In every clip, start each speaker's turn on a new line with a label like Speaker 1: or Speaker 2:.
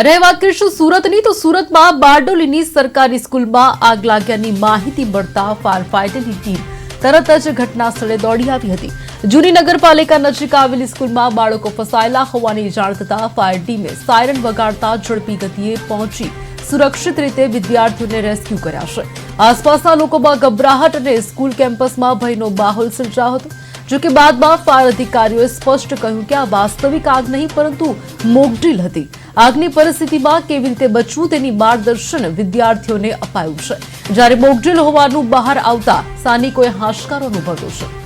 Speaker 1: અને વાત કરીશું સુરતની તો સુરતમાં બારડોલીની સરકારી સ્કૂલમાં આગ લાગ્યાની માહિતી મળતા ફાયર ફાઈટરની ટીમ તરત જ ઘટના સ્થળે દોડી આવી હતી. જૂની નગરપાલિકા નજીક આવેલી સ્કૂલમાં બાળકો ફસાયેલા હોવાની જાણ થતાં ફાયર ટીમે સાયરન વગાડતા ઝડપી ગતિએ પહોંચી સુરક્ષિત રીતે વિદ્યાર્થીઓને રેસ્ક્યુ કર્યા છે. આસપાસના લોકોમાં ગભરાહટ અને સ્કૂલ કેમ્પસમાં ભયનો માહોલ સર્જાયો હતો જોકે બાદમાં ફાયર અધિકારીઓએ સ્પષ્ટ કહ્યું કે આ વાસ્તવિક આગ નહીં, પરંતુ મોકડ્રીલ હતી. આગની પરિસ્થિતિમાં કેવી રીતે બચવું તેની માર્ગદર્શન વિદ્યાર્થીઓને અપાયું છે. જ્યારે મોકડ્રીલ હોવાનું બહાર આવતા સ્થાનિકોએ હાશકારો અનુભવ્યો છે.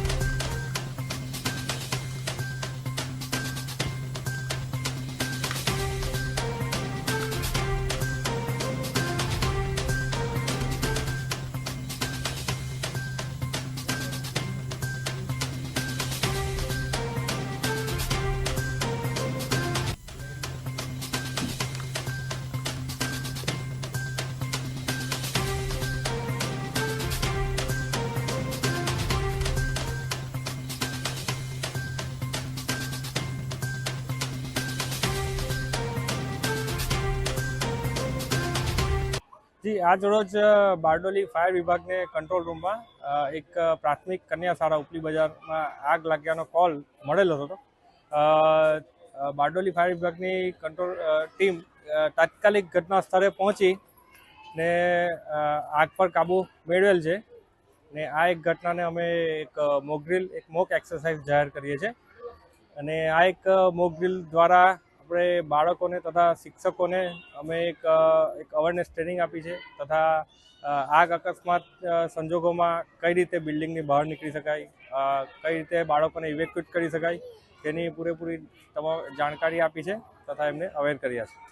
Speaker 2: જી, આજ રોજ બારડોલી ફાયર વિભાગને કંટ્રોલ રૂમમાં એક પ્રાથમિક કન્યા શાળા ઉપલી બજારમાં આગ લાગ્યાનો કોલ મળેલો હતો. બારડોલી ફાયર વિભાગની કંટ્રોલ ટીમ તાત્કાલિક ઘટના સ્થળે પહોંચી ને આગ પર કાબુ મેળવેલ છે ને આ એક ઘટનાને અમે એક મોકડ્રીલ એક મોક એક્સરસાઇઝ જાહેર કરીએ છીએ. અને આ એક મોક દ્વારા આપણે બાળકોને તથા શિક્ષકોને અમે એક એક અવેરનેસ ટ્રેનિંગ આપી છે તથા આગ અકસ્માત સંજોગોમાં કઈ રીતે બિલ્ડિંગની બહાર નીકળી શકાય કઈ રીતે બાળકોને ઇવેક્યુએટ કરી શકાય, તેની પૂરેપૂરી તમામ જાણકારી આપી છે તથા એમને અવેર કર્યા છે.